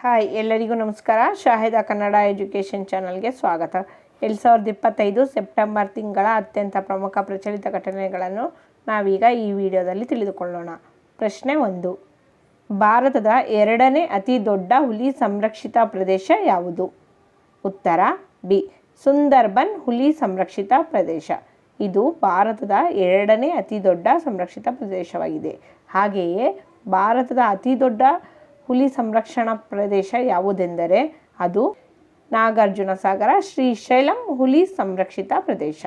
Hi, ಎಲ್ಲರಿಗೂ ನಮಸ್ಕಾರ. ಶಾಹಿದ Kannada education ಚಾನಲ್ಗೆ ಸ್ವಾಗತ. ಎರಡು ಸಾವಿರದ ಇಪ್ಪತ್ತೈದು ಸೆಪ್ಟೆಂಬರ್ ತಿಂಗಳ ಅತ್ಯಂತ ಪ್ರಮುಖ ಪ್ರಚಲಿತ ಘಟನೆಗಳನ್ನು ನಾವೀಗ ಈ ವಿಡಿಯೋದಲ್ಲಿ ತಿಳಿದುಕೊಳ್ಳೋಣ. ಪ್ರಶ್ನೆ ಒಂದು. ಭಾರತದ ಎರಡನೇ ಅತಿ ದೊಡ್ಡ ಹುಲಿ ಸಂರಕ್ಷಿತ ಪ್ರದೇಶ ಯಾವುದು? ಉತ್ತರ, ಬಿ. ಸುಂದರ್ಬನ್ ಹುಲಿ ಸಂರಕ್ಷಿತ ಪ್ರದೇಶ. ಇದು ಭಾರತದ ಎರಡನೇ ಅತಿ ದೊಡ್ಡ ಸಂರಕ್ಷಿತ ಪ್ರದೇಶವಾಗಿದೆ. ಹಾಗೆಯೇ ಭಾರತದ ಅತಿ ದೊಡ್ಡ ಹುಲಿ ಸಂರಕ್ಷಣಾ ಪ್ರದೇಶ ಯಾವುದೆಂದರೆ ಅದು ನಾಗಾರ್ಜುನ ಸಾಗರ ಶ್ರೀಶೈಲಂ ಹುಲಿ ಸಂರಕ್ಷಿತ ಪ್ರದೇಶ.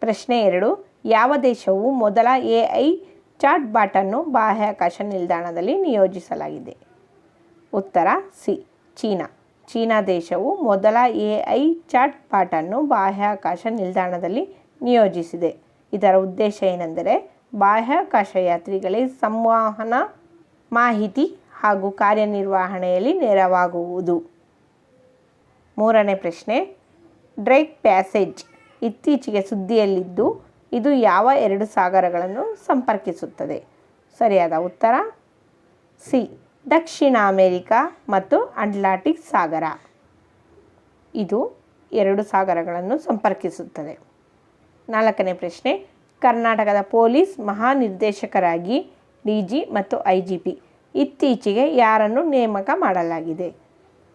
ಪ್ರಶ್ನೆ ಎರಡು, ಯಾವ ದೇಶವು ಮೊದಲ ಎ ಐ ಚಾಟ್ ಬಾಟನ್ನು ಬಾಹ್ಯಾಕಾಶ ನಿಲ್ದಾಣದಲ್ಲಿ ನಿಯೋಜಿಸಲಾಗಿದೆ? ಉತ್ತರ, ಸಿ, ಚೀನಾ. ಚೀನಾ ದೇಶವು ಮೊದಲ ಎ ಐ ಚಾಟ್ ಬಾಟನ್ನು ಬಾಹ್ಯಾಕಾಶ ನಿಲ್ದಾಣದಲ್ಲಿ ನಿಯೋಜಿಸಿದೆ. ಇದರ ಉದ್ದೇಶ ಏನೆಂದರೆ ಬಾಹ್ಯಾಕಾಶ ಯಾತ್ರಿಗಳಿಗೆ ಸಂವಹನ ಮಾಹಿತಿ ಹಾಗೂ ಕಾರ್ಯನಿರ್ವಹಣೆಯಲ್ಲಿ ನೆರವಾಗುವುದು. ಮೂರನೇ ಪ್ರಶ್ನೆ, ಡ್ರೈಕ್ ಪ್ಯಾಸೇಜ್ ಇತ್ತೀಚೆಗೆ ಸುದ್ದಿಯಲ್ಲಿದ್ದು, ಇದು ಯಾವ ಎರಡು ಸಾಗರಗಳನ್ನು ಸಂಪರ್ಕಿಸುತ್ತದೆ? ಸರಿಯಾದ ಉತ್ತರ, ಸಿ, ದಕ್ಷಿಣ ಅಮೇರಿಕಾ ಮತ್ತು ಅಟ್ಲಾಂಟಿಕ್ ಸಾಗರ. ಇದು ಎರಡು ಸಾಗರಗಳನ್ನು ಸಂಪರ್ಕಿಸುತ್ತದೆ. ನಾಲ್ಕನೇ ಪ್ರಶ್ನೆ, ಕರ್ನಾಟಕದ ಪೊಲೀಸ್ ಮಹಾನಿರ್ದೇಶಕರಾಗಿ ಡಿ ಜಿ ಮತ್ತು ಐ ಜಿ ಪಿ ಇತ್ತೀಚೆಗೆ ಯಾರನ್ನು ನೇಮಕ ಮಾಡಲಾಗಿದೆ?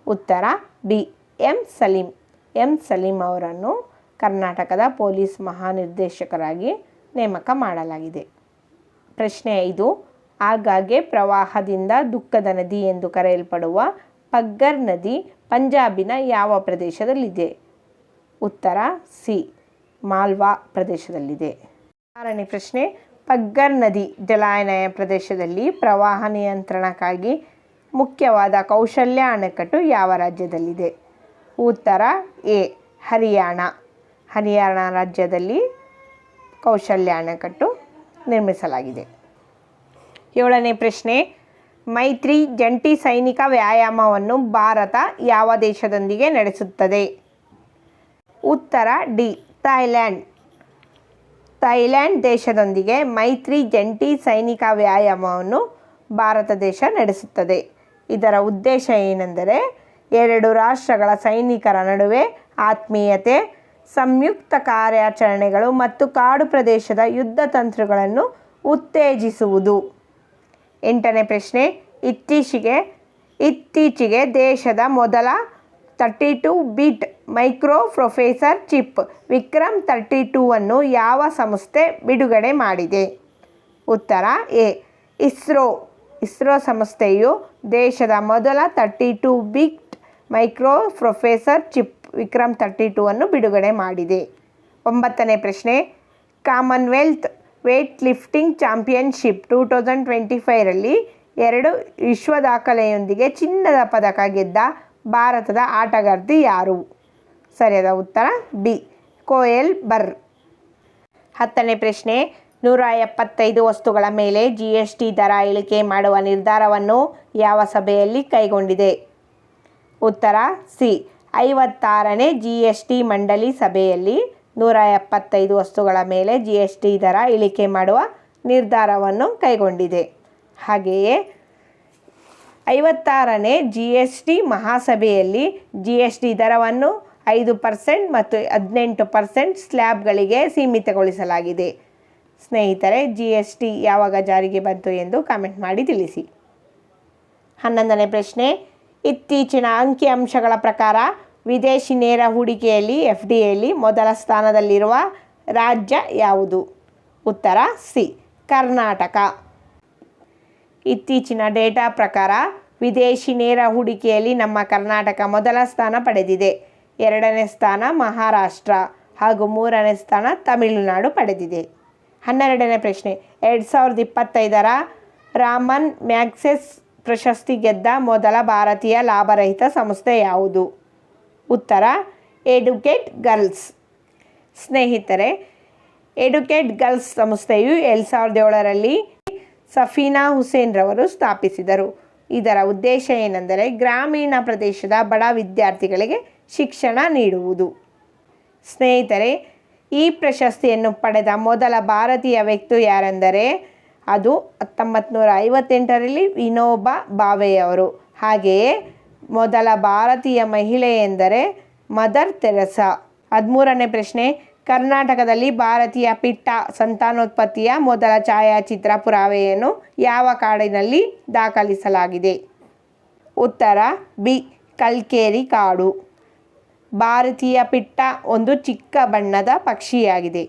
ಉತ್ತರ, B. M. Saleem. M. Saleem ಅವರನ್ನು ಕರ್ನಾಟಕದ ಪೊಲೀಸ್ ಮಹಾನಿರ್ದೇಶಕರಾಗಿ ನೇಮಕ ಮಾಡಲಾಗಿದೆ. ಪ್ರಶ್ನೆ ಐದು, ಆಗಾಗ್ಗೆ ಪ್ರವಾಹದಿಂದ ದುಃಖದ ನದಿ ಎಂದು ಕರೆಯಲ್ಪಡುವ ಪಗ್ಗರ್ ನದಿ ಪಂಜಾಬಿನ ಯಾವ ಪ್ರದೇಶದಲ್ಲಿದೆ? ಉತ್ತರ, ಸಿ. ಮಾಲ್ವಾ ಪ್ರದೇಶದಲ್ಲಿದೆ. ಆರನೇ ಪ್ರಶ್ನೆ ಪಗ್ಗರ್ ನದಿ ಜಲಾನಯ ಪ್ರದೇಶದಲ್ಲಿ ಪ್ರವಾಹ ನಿಯಂತ್ರಣಕ್ಕಾಗಿ ಮುಖ್ಯವಾದ ಕೌಶಲ್ಯ ಅಣೆಕಟ್ಟು ಯಾವ ರಾಜ್ಯದಲ್ಲಿದೆ? ಉತ್ತರ, ಎ, ಹರಿಯಾಣ. ಹರಿಯಾಣ ರಾಜ್ಯದಲ್ಲಿ ಕೌಶಲ್ಯ ಅಣೆಕಟ್ಟು ನಿರ್ಮಿಸಲಾಗಿದೆ. ಏಳನೇ ಪ್ರಶ್ನೆ, ಮೈತ್ರಿ ಜಂಟಿ ಸೈನಿಕ ವ್ಯಾಯಾಮವನ್ನು ಭಾರತ ಯಾವ ದೇಶದೊಂದಿಗೆ ನಡೆಸುತ್ತದೆ? ಉತ್ತರ, ಡಿ ಥೈಲ್ಯಾಂಡ್ ಥೈಲ್ಯಾಂಡ್ ದೇಶದೊಂದಿಗೆ ಮೈತ್ರಿ ಜಂಟಿ ಸೈನಿಕ ವ್ಯಾಯಾಮವನ್ನು ಭಾರತ ದೇಶ ನಡೆಸುತ್ತದೆ. ಇದರ ಉದ್ದೇಶ ಏನೆಂದರೆ, ಎರಡು ರಾಷ್ಟ್ರಗಳ ಸೈನಿಕರ ನಡುವೆ ಆತ್ಮೀಯತೆ, ಸಂಯುಕ್ತ ಕಾರ್ಯಾಚರಣೆಗಳು ಮತ್ತು ಕಾಡು ಪ್ರದೇಶದ ಯುದ್ಧ ತಂತ್ರಗಳನ್ನು ಉತ್ತೇಜಿಸುವುದು. ಎಂಟನೇ ಪ್ರಶ್ನೆ, ಇತ್ತೀಚೆಗೆ ಇತ್ತೀಚೆಗೆ ದೇಶದ ಮೊದಲ thirty two bit microprocessor chip. Vikram thirty two ಅನ್ನು ಯಾವ ಸಂಸ್ಥೆ ಬಿಡುಗಡೆ ಮಾಡಿದೆ? ಉತ್ತರ ಎ. ಇಸ್ರೋ. ಇಸ್ರೋ ಸಂಸ್ಥೆಯು ದೇಶದ ಮೊದಲ thirty two bit microprocessor chip Vikram thirty two ಅನ್ನು ಬಿಡುಗಡೆ ಮಾಡಿದೆ. ಒಂಬತ್ತನೇ ಪ್ರಶ್ನೆ. Commonwealth weightlifting championship two thousand twenty ಫೈರಲ್ಲಿ ಎರಡು ವಿಶ್ವ ದಾಖಲೆಯೊಂದಿಗೆ ಚಿನ್ನದ ಪದಕ ಗೆದ್ದ ಭಾರತದ ಆಟಗಾರ್ತಿ ಯಾರು? ಸರಿಯಾದ ಉತ್ತರ, ಬಿ. ಕೋಯಲ್ ಬರ್ ಹತ್ತನೇ ಪ್ರಶ್ನೆ, ನೂರ ಎಪ್ಪತ್ತೈದು ವಸ್ತುಗಳ ಮೇಲೆ ಜಿ ಎಸ್ ಟಿ ದರ ಇಳಿಕೆ ಮಾಡುವ ನಿರ್ಧಾರವನ್ನು ಯಾವ ಸಭೆಯಲ್ಲಿ ಕೈಗೊಂಡಿದೆ? ಉತ್ತರ, ಸಿ. ಐವತ್ತಾರನೇ ಜಿ ಎಸ್ ಟಿ ಮಂಡಳಿ ಸಭೆಯಲ್ಲಿ ನೂರ ಎಪ್ಪತ್ತೈದು ವಸ್ತುಗಳ ಮೇಲೆ ಜಿ ಎಸ್ ಟಿ ದರ ಇಳಿಕೆ ಮಾಡುವ ನಿರ್ಧಾರವನ್ನು ಕೈಗೊಂಡಿದೆ. ಹಾಗೆಯೇ ಐವತ್ತಾರನೇ ಜಿ ಎಸ್ ಟಿ ಮಹಾಸಭೆಯಲ್ಲಿ ಜಿ ಎಸ್ ಟಿ ದರವನ್ನು ಐದು ಪರ್ಸೆಂಟ್ ಮತ್ತು ಹದಿನೆಂಟು ಪರ್ಸೆಂಟ್ ಸ್ಲ್ಯಾಬ್ಗಳಿಗೆ ಸೀಮಿತಗೊಳಿಸಲಾಗಿದೆ. ಸ್ನೇಹಿತರೆ ಜಿ ಎಸ್ ಟಿ ಯಾವಾಗ ಜಾರಿಗೆ ಬಂತು ಎಂದು ಕಾಮೆಂಟ್ ಮಾಡಿ ತಿಳಿಸಿ. ಹನ್ನೊಂದನೇ ಪ್ರಶ್ನೆ, ಇತ್ತೀಚಿನ ಅಂಕಿಅಂಶಗಳ ಪ್ರಕಾರ ವಿದೇಶಿ ನೇರ ಹೂಡಿಕೆಯಲ್ಲಿ ಎಫ್ ಡಿ ಎಲ್ಲಿ ಮೊದಲ ಸ್ಥಾನದಲ್ಲಿರುವ ರಾಜ್ಯ ಯಾವುದು? ಉತ್ತರ ಸಿ, ಕರ್ನಾಟಕ. ಇತ್ತೀಚಿನ ಡೇಟಾ ಪ್ರಕಾರ ವಿದೇಶಿ ನೇರ ಹೂಡಿಕೆಯಲ್ಲಿ ನಮ್ಮ ಕರ್ನಾಟಕ ಮೊದಲ ಸ್ಥಾನ ಪಡೆದಿದೆ. ಎರಡನೇ ಸ್ಥಾನ ಮಹಾರಾಷ್ಟ್ರ ಹಾಗೂ ಮೂರನೇ ಸ್ಥಾನ ತಮಿಳುನಾಡು ಪಡೆದಿದೆ. ಹನ್ನೆರಡನೇ ಪ್ರಶ್ನೆ, ಎರಡು ಸಾವಿರದ ಇಪ್ಪತ್ತೈದರ ರಾಮನ್ ಮ್ಯಾಕ್ಸೆಸ್ ಪ್ರಶಸ್ತಿ ಗೆದ್ದ ಮೊದಲ ಭಾರತೀಯ ಲಾಭರಹಿತ ಸಂಸ್ಥೆ ಯಾವುದು? ಉತ್ತರ ಎಡುಕೇಟ್ ಗರ್ಲ್ಸ್. ಸ್ನೇಹಿತರೆ ಎಡುಕೇಟ್ ಗರ್ಲ್ಸ್ ಸಂಸ್ಥೆಯು ಎರಡು ಸಾವಿರದ ಏಳರಲ್ಲಿ ಸಫೀನಾ ಹುಸೇನ್ ರವರು ಸ್ಥಾಪಿಸಿದರು. ಇದರ ಉದ್ದೇಶ ಏನೆಂದರೆ ಗ್ರಾಮೀಣ ಪ್ರದೇಶದ ಬಡ ವಿದ್ಯಾರ್ಥಿಗಳಿಗೆ ಶಿಕ್ಷಣ ನೀಡುವುದು. ಸ್ನೇಹಿತರೆ, ಈ ಪ್ರಶಸ್ತಿಯನ್ನು ಪಡೆದ ಮೊದಲ ಭಾರತೀಯ ವ್ಯಕ್ತಿ ಯಾರೆಂದರೆ ಅದು ಹತ್ತೊಂಬತ್ತು ನೂರ ಐವತ್ತೆಂಟರಲ್ಲಿ ವಿನೋಬಾ ಭಾವೆಯವರು. ಹಾಗೆಯೇ ಮೊದಲ ಭಾರತೀಯ ಮಹಿಳೆ ಎಂದರೆ ಮದರ್ ತೆರೆಸಾ. ಹದಿಮೂರನೇ ಪ್ರಶ್ನೆ ಕರ್ನಾಟಕದಲ್ಲಿ ಭಾರತೀಯ ಪಿಟ್ಟ ಸಂತಾನೋತ್ಪತ್ತಿಯ ಮೊದಲ ಛಾಯಾಚಿತ್ರ ಪುರಾವೆಯನ್ನು ಯಾವ ಕಾಡಿನಲ್ಲಿ ದಾಖಲಿಸಲಾಗಿದೆ? ಉತ್ತರ, ಬಿ, ಕಲ್ಕೇರಿ ಕಾಡು. ಭಾರತೀಯ ಪಿಟ್ಟ ಒಂದು ಚಿಕ್ಕ ಬಣ್ಣದ ಪಕ್ಷಿಯಾಗಿದೆ.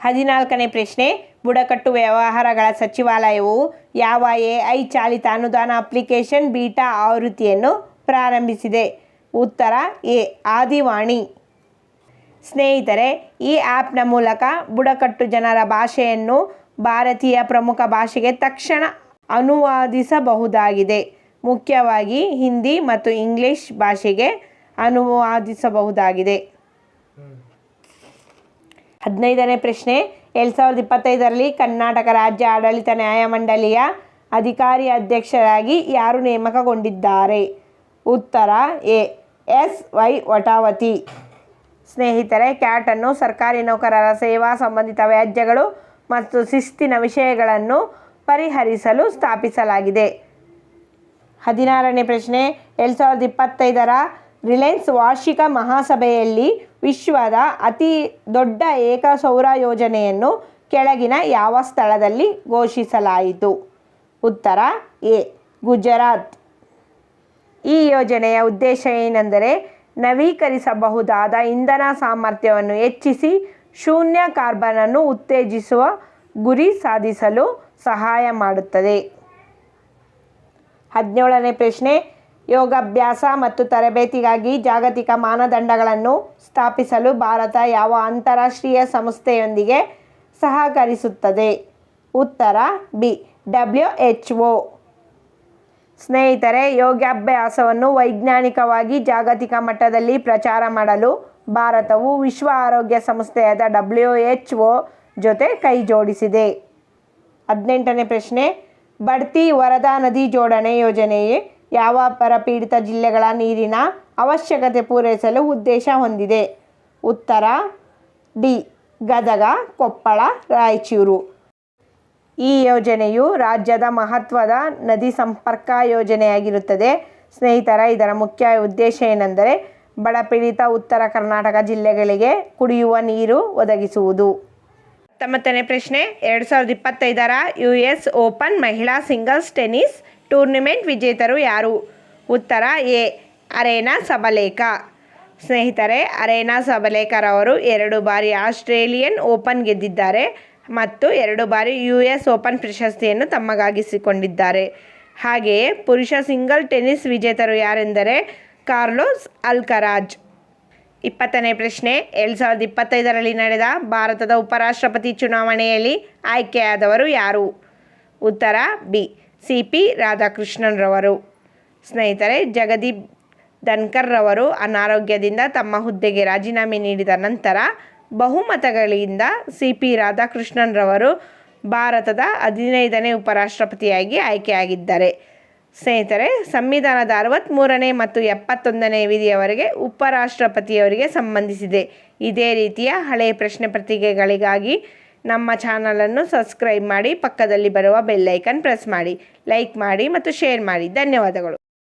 ಹದಿನಾಲ್ಕನೇ ಪ್ರಶ್ನೆ, ಬುಡಕಟ್ಟು ವ್ಯವಹಾರಗಳ ಸಚಿವಾಲಯವು ಯಾವ ಎ ಐ ಚಾಲಿತ ಅನುದಾನ ಅಪ್ಲಿಕೇಶನ್ ಬೀಟಾ ಆವೃತ್ತಿಯನ್ನು ಪ್ರಾರಂಭಿಸಿದೆ? ಉತ್ತರ, ಎ, ಆದಿವಾಣಿ. ಸ್ನೇಹಿತರೆ, ಈ ಆ್ಯಪ್ನ ಮೂಲಕ ಬುಡಕಟ್ಟು ಜನರ ಭಾಷೆಯನ್ನು ಭಾರತೀಯ ಪ್ರಮುಖ ಭಾಷೆಗೆ ತಕ್ಷಣ ಅನುವಾದಿಸಬಹುದಾಗಿದೆ. ಮುಖ್ಯವಾಗಿ ಹಿಂದಿ ಮತ್ತು ಇಂಗ್ಲಿಷ್ ಭಾಷೆಗೆ ಅನುವಾದಿಸಬಹುದಾಗಿದೆ. ಹದಿನೈದನೇ ಪ್ರಶ್ನೆ, ಎರಡು ಸಾವಿರದ ಇಪ್ಪತ್ತೈದರಲ್ಲಿ ಕರ್ನಾಟಕ ರಾಜ್ಯ ಆಡಳಿತ ನ್ಯಾಯಮಂಡಳಿಯ ಅಧಿಕಾರಿ ಅಧ್ಯಕ್ಷರಾಗಿ ಯಾರು ನೇಮಕಗೊಂಡಿದ್ದಾರೆ? ಉತ್ತರ, ಎ, ಎಸ್, ವೈ, ವಟಾವತಿ. ಸ್ನೇಹಿತರೆ ಕ್ಯಾಟನ್ನು ಸರ್ಕಾರಿ ನೌಕರರ ಸೇವಾ ಸಂಬಂಧಿತ ವ್ಯಾಜ್ಯಗಳು ಮತ್ತು ಶಿಸ್ತಿನ ವಿಷಯಗಳನ್ನು ಪರಿಹರಿಸಲು ಸ್ಥಾಪಿಸಲಾಗಿದೆ. ಹದಿನಾರನೇ ಪ್ರಶ್ನೆ, ಎರಡು ಸಾವಿರದ ಇಪ್ಪತ್ತೈದರ ರಿಲಯನ್ಸ್ ವಾರ್ಷಿಕ ಮಹಾಸಭೆಯಲ್ಲಿ ವಿಶ್ವದ ಅತಿ ದೊಡ್ಡ ಏಕ ಸೌರ ಯೋಜನೆಯನ್ನು ಕೆಳಗಿನ ಯಾವ ಸ್ಥಳದಲ್ಲಿ ಘೋಷಿಸಲಾಯಿತು? ಉತ್ತರ, ಎ, ಗುಜರಾತ್. ಈ ಯೋಜನೆಯ ಉದ್ದೇಶ ಏನೆಂದರೆ ನವೀಕರಿಸಬಹುದಾದ ಇಂಧನ ಸಾಮರ್ಥ್ಯವನ್ನು ಹೆಚ್ಚಿಸಿ ಶೂನ್ಯ ಕಾರ್ಬನನ್ನು ಉತ್ತೇಜಿಸುವ ಗುರಿ ಸಾಧಿಸಲು ಸಹಾಯ ಮಾಡುತ್ತದೆ. ಹದಿನೇಳನೇ ಪ್ರಶ್ನೆ, ಯೋಗಾಭ್ಯಾಸ ಮತ್ತು ತರಬೇತಿಗಾಗಿ ಜಾಗತಿಕ ಮಾನದಂಡಗಳನ್ನು ಸ್ಥಾಪಿಸಲು ಭಾರತ ಯಾವ ಅಂತಾರಾಷ್ಟ್ರೀಯ ಸಂಸ್ಥೆಯೊಂದಿಗೆ ಸಹಕರಿಸುತ್ತದೆ? ಉತ್ತರ, ಬಿ, ಡಬ್ಲ್ಯೂ ಎಚ್ ಒ. ಸ್ನೇಹಿತರೆ ಯೋಗಾಭ್ಯಾಸವನ್ನು ವೈಜ್ಞಾನಿಕವಾಗಿ ಜಾಗತಿಕ ಮಟ್ಟದಲ್ಲಿ ಪ್ರಚಾರ ಮಾಡಲು ಭಾರತವು ವಿಶ್ವ ಆರೋಗ್ಯ ಸಂಸ್ಥೆಯಾದ ಡಬ್ಲ್ಯೂ ಎಚ್ ಒ ಜೊತೆ ಕೈ ಜೋಡಿಸಿದೆ. ಹದಿನೆಂಟನೇ ಪ್ರಶ್ನೆ, ಬಡ್ತಿ ವರದಾ ನದಿ ಜೋಡಣೆ ಯೋಜನೆಯೇ ಯಾವ ಪರಪೀಡಿತ ಜಿಲ್ಲೆಗಳ ನೀರಿನ ಅವಶ್ಯಕತೆ ಪೂರೈಸಲು ಉದ್ದೇಶ ಹೊಂದಿದೆ? ಉತ್ತರ, ಡಿ, ಗದಗ, ಕೊಪ್ಪಳ, ರಾಯಚೂರು. ಈ ಯೋಜನೆಯು ರಾಜ್ಯದ ಮಹತ್ವದ ನದಿ ಸಂಪರ್ಕ ಯೋಜನೆಯಾಗಿರುತ್ತದೆ. ಸ್ನೇಹಿತರ, ಇದರ ಮುಖ್ಯ ಉದ್ದೇಶ ಏನೆಂದರೆ ಬಡಪೀಡಿತ ಉತ್ತರ ಕರ್ನಾಟಕ ಜಿಲ್ಲೆಗಳಿಗೆ ಕುಡಿಯುವ ನೀರು ಒದಗಿಸುವುದು. ಹತ್ತೊಂಬತ್ತನೇ ಪ್ರಶ್ನೆ, ಎರಡು ಸಾವಿರದ ಇಪ್ಪತ್ತೈದರ ಯು ಎಸ್ ಓಪನ್ ಮಹಿಳಾ ಸಿಂಗಲ್ಸ್ ಟೆನಿಸ್ ಟೂರ್ನಿಮೆಂಟ್ ವಿಜೇತರು ಯಾರು? ಉತ್ತರ, ಎ, ಅರೇನಾ ಸಬಲೇಖ ಸ್ನೇಹಿತರೆ, ಅರೇನಾ ಸಬಲೇಖರವರು ಎರಡು ಬಾರಿ ಆಸ್ಟ್ರೇಲಿಯನ್ ಓಪನ್ ಗೆದ್ದಿದ್ದಾರೆ. ಮತ್ತು ಎರಡು ಬಾರಿ ಯು ಎಸ್ ಓಪನ್ ಪ್ರಶಸ್ತಿಯನ್ನು ತಮ್ಮಗಾಗಿಸಿಕೊಂಡಿದ್ದಾರೆ. ಹಾಗೆಯೇ ಪುರುಷ ಸಿಂಗಲ್ ಟೆನಿಸ್ ವಿಜೇತರು ಯಾರೆಂದರೆ ಕಾರ್ಲೋಸ್ ಅಲ್ಕರಾಜ್. ಇಪ್ಪತ್ತನೇ ಪ್ರಶ್ನೆ, ಎರಡು ಸಾವಿರದ ಇಪ್ಪತ್ತೈದರಲ್ಲಿ ನಡೆದ ಭಾರತದ ಉಪರಾಷ್ಟ್ರಪತಿ ಚುನಾವಣೆಯಲ್ಲಿ ಆಯ್ಕೆಯಾದವರು ಯಾರು? ಉತ್ತರ, ಬಿ ಸಿ ಪಿ ರಾಧಾಕೃಷ್ಣನ್ರವರು. ಸ್ನೇಹಿತರೆ, ಜಗದೀಪ್ ಧನ್ಕರ್ರವರು ಅನಾರೋಗ್ಯದಿಂದ ತಮ್ಮ ಹುದ್ದೆಗೆ ರಾಜೀನಾಮೆ ನೀಡಿದ ನಂತರ ಬಹುಮತಗಳಿಂದ ಸಿ ಪಿ ರಾಧಾಕೃಷ್ಣನ್ರವರು ಭಾರತದ ಹದಿನೈದನೇ ಉಪರಾಷ್ಟ್ರಪತಿಯಾಗಿ ಆಯ್ಕೆಯಾಗಿದ್ದಾರೆ. ಸ್ನೇಹಿತರೆ, ಸಂವಿಧಾನದ ಅರವತ್ತ್ಮೂರನೇ ಮತ್ತು ಎಪ್ಪತ್ತೊಂದನೇ ವಿಧಿಯವರೆಗೆ ಉಪರಾಷ್ಟ್ರಪತಿಯವರಿಗೆ ಸಂಬಂಧಿಸಿದೆ. ಇದೇ ರೀತಿಯ ಹಳೆಯ ಪ್ರಶ್ನೆ ಪತ್ರಿಕೆಗಳಿಗಾಗಿ ನಮ್ಮ ಚಾನಲನ್ನು ಸಬ್ಸ್ಕ್ರೈಬ್ ಮಾಡಿ, ಪಕ್ಕದಲ್ಲಿ ಬರುವ ಬೆಲ್ಲೈಕನ್ ಪ್ರೆಸ್ ಮಾಡಿ, ಲೈಕ್ ಮಾಡಿ ಮತ್ತು ಶೇರ್ ಮಾಡಿ. ಧನ್ಯವಾದಗಳು.